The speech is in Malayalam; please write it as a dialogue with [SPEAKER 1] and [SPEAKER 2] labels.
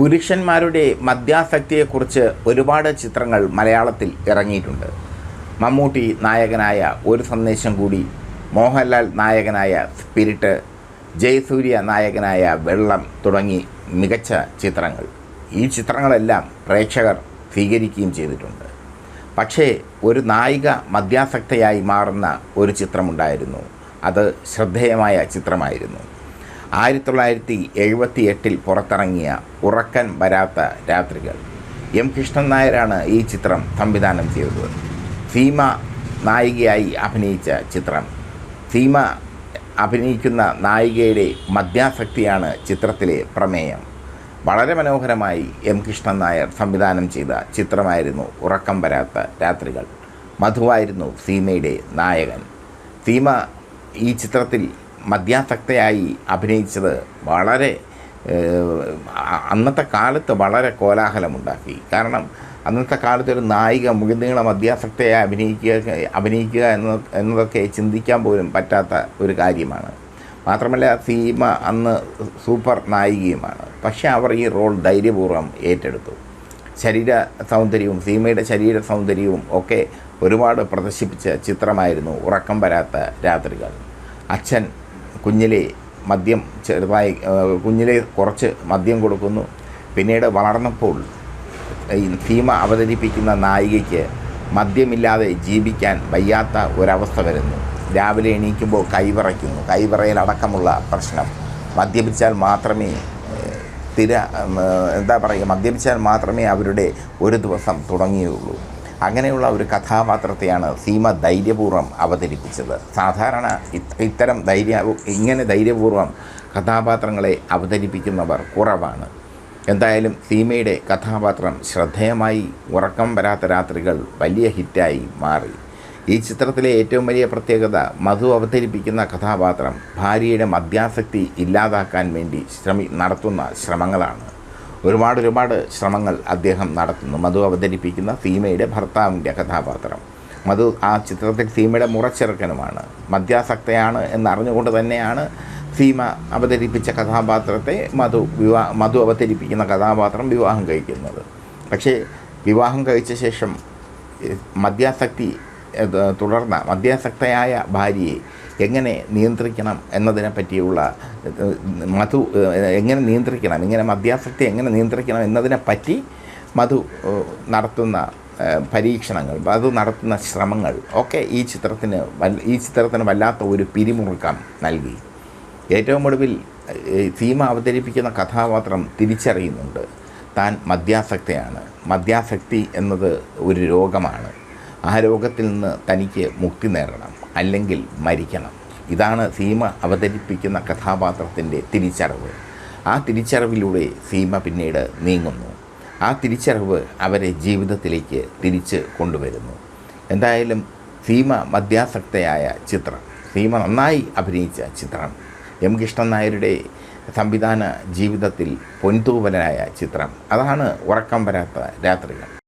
[SPEAKER 1] പുരുഷന്മാരുടെ മദ്യാസക്തിയെക്കുറിച്ച് ഒരുപാട് ചിത്രങ്ങൾ മലയാളത്തിൽ ഇറങ്ങിയിട്ടുണ്ട്. മമ്മൂട്ടി നായകനായ ഒരു സന്ദേശം കൂടി മോഹൻലാൽ നായകനായ സ്പിരിറ്റ് ജയസൂര്യ നായകനായ വെള്ളം തുടങ്ങി മികച്ച ചിത്രങ്ങൾ. ഈ ചിത്രങ്ങളെല്ലാം പ്രേക്ഷകർ സ്വീകരിക്കുകയും ചെയ്തിട്ടുണ്ട്. പക്ഷേ ഒരു നായിക മദ്യാസക്തയായി മാറുന്ന ഒരു ചിത്രമുണ്ടായിരുന്നു. അത് ശ്രദ്ധേയമായ ചിത്രമായിരുന്നു. ആയിരത്തി തൊള്ളായിരത്തി എഴുപത്തി എട്ടിൽ പുറത്തിറങ്ങിയ ഉറക്കൻ വരാത്ത രാത്രികൾ. എം കൃഷ്ണൻ നായരാണ് ഈ ചിത്രം സംവിധാനം ചെയ്തത്. സീമ നായികയായി അഭിനയിച്ച ചിത്രം. സീമ അഭിനയിക്കുന്ന നായികയുടെ മദ്യാസക്തിയാണ് ചിത്രത്തിലെ പ്രമേയം. വളരെ മനോഹരമായി എം കൃഷ്ണൻ നായർ സംവിധാനം ചെയ്ത ചിത്രമായിരുന്നു ഉറക്കം വരാത്ത രാത്രികൾ. മധുവായിരുന്നു സീമയുടെ നായകൻ. സീമ ഈ ചിത്രത്തിൽ മദ്യാസക്തയായി അഭിനയിച്ചത് വളരെ അന്നത്തെ കാലത്ത് വളരെ കോലാഹലമുണ്ടാക്കി. കാരണം അന്നത്തെ കാലത്ത് ഒരു നായിക മുഴുനീള മദ്യാസക്തയായി അഭിനയിക്കുക അഭിനയിക്കുക എന്ന എന്നതൊക്കെ ചിന്തിക്കാൻ പോലും പറ്റാത്ത ഒരു കാര്യമാണ്. മാത്രമല്ല സീമ അന്ന് സൂപ്പർ നായികയുമാണ്. പക്ഷേ അവർ ഈ റോൾ ധൈര്യപൂർവം ഏറ്റെടുത്തു. ശരീര സൗന്ദര്യവും സീമയുടെ ശരീര സൗന്ദര്യവും ഒക്കെ ഒരുപാട് പ്രദർശിപ്പിച്ച ചിത്രമായിരുന്നു ഉറക്കം വരാത്ത രാത്രികൾ. അച്ഛൻ കുഞ്ഞിലെ മദ്യം ചെറുതായി കുഞ്ഞിലെ കുറച്ച് മദ്യം കൊടുക്കുന്നു. പിന്നീട് വളർന്നപ്പോൾ ഈ ഭീമ അവതരിപ്പിക്കുന്ന നായികയ്ക്ക് മദ്യമില്ലാതെ ജീവിക്കാൻ വയ്യാത്ത ഒരവസ്ഥ വരുന്നു. രാവിലെ എണീക്കുമ്പോൾ കൈവിറയ്ക്കുന്നു. കൈവിറയിലടക്കമുള്ള പ്രശ്നം. മദ്യപിച്ചാൽ മാത്രമേ തിര എന്താ പറയുക മദ്യപിച്ചാൽ മാത്രമേ അവരുടെ ഒരു ദിവസം തുടങ്ങിയുള്ളൂ. അങ്ങനെയുള്ള ഒരു കഥാപാത്രത്തെയാണ് സീമ ധൈര്യപൂർവം അവതരിപ്പിച്ചത്. സാധാരണ ഇത്തരം ധൈര്യ ഇങ്ങനെ ധൈര്യപൂർവം കഥാപാത്രങ്ങളെ അവതരിപ്പിക്കുന്നവർ കുറവാണ്. എന്തായാലും സീമയുടെ കഥാപാത്രം ശ്രദ്ധേയമായി ഉറക്കം വരാത്ത രാത്രികൾ വലിയ ഹിറ്റായി മാറി. ഈ ചിത്രത്തിലെ ഏറ്റവും വലിയ പ്രത്യേകത മധു അവതരിപ്പിക്കുന്ന കഥാപാത്രം ഭാര്യയുടെ മദ്യാസക്തി ഇല്ലാതാക്കാൻ വേണ്ടി ശ്രമി നടത്തുന്ന ശ്രമങ്ങളാണ്. ഒരുപാട് ഒരുപാട് ശ്രമങ്ങൾ അദ്ദേഹം നടത്തുന്നു. മധു അവതരിപ്പിക്കുന്ന സീമയുടെ ഭർത്താവിന്റെ കഥാപാത്രം. മധു ആ ചിത്രത്തിൽ സീമയുടെ മുറച്ചെറുക്കനുമാണ്. മദ്യാസക്തയാണ് എന്നറിഞ്ഞുകൊണ്ട് തന്നെയാണ് സീമ അവതരിപ്പിച്ച കഥാപാത്രത്തെ മധു വിവാ മധു അവതരിപ്പിക്കുന്ന കഥാപാത്രം വിവാഹം കഴിക്കുന്നത്. പക്ഷേ വിവാഹം കഴിച്ച ശേഷം മദ്യാസക്തി തുടർന്ന മദ്യാസക്തയായ ഭാര്യയെ എങ്ങനെ നിയന്ത്രിക്കണം എന്നതിനെ പറ്റിയുള്ള മധു എങ്ങനെ നിയന്ത്രിക്കണം ഇങ്ങനെ മദ്യാസക്തി എങ്ങനെ നിയന്ത്രിക്കണം എന്നതിനെ പറ്റി മധു നടത്തുന്ന പരീക്ഷണങ്ങൾ മധു നടത്തുന്ന ശ്രമങ്ങൾ ഒക്കെ ഈ ചിത്രത്തിന് ഈ ചിത്രത്തിന് വല്ലാത്ത ഒരു പിരിമുറുക്കം നൽകി. ഏറ്റവും ഒടുവിൽ സീമ അവതരിപ്പിക്കുന്ന കഥാപാത്രം തിരിച്ചറിയുന്നുണ്ട്. താൻ മദ്യാസക്തയാണ് മദ്യാസക്തി എന്നത് ഒരു രോഗമാണ്. ആ രോഗത്തിൽ നിന്ന് തനിക്ക് മുക്തി നേടണം അല്ലെങ്കിൽ മരിക്കണം. ഇതാണ് സീമ അവതരിപ്പിക്കുന്ന കഥാപാത്രത്തിന്റെ തിരിച്ചറിവ്. ആ തിരിച്ചറിവിലൂടെ സീമ പിന്നീട് നീങ്ങുന്നു. ആ തിരിച്ചറിവ് അവരെ ജീവിതത്തിലേക്ക് തിരിച്ച് കൊണ്ടുവരുന്നു. എന്തായാലും സീമ മദ്യാസക്തയായ ചിത്രം. സീമ നന്നായി അഭിനയിച്ച ചിത്രം. എം കൃഷ്ണൻ നായരുടെ സംവിധാന ജീവിതത്തിൽ പൊൻതൂവലായ ചിത്രം. അതാണ് ഉറക്കം വരാത്ത രാത്രികൾ.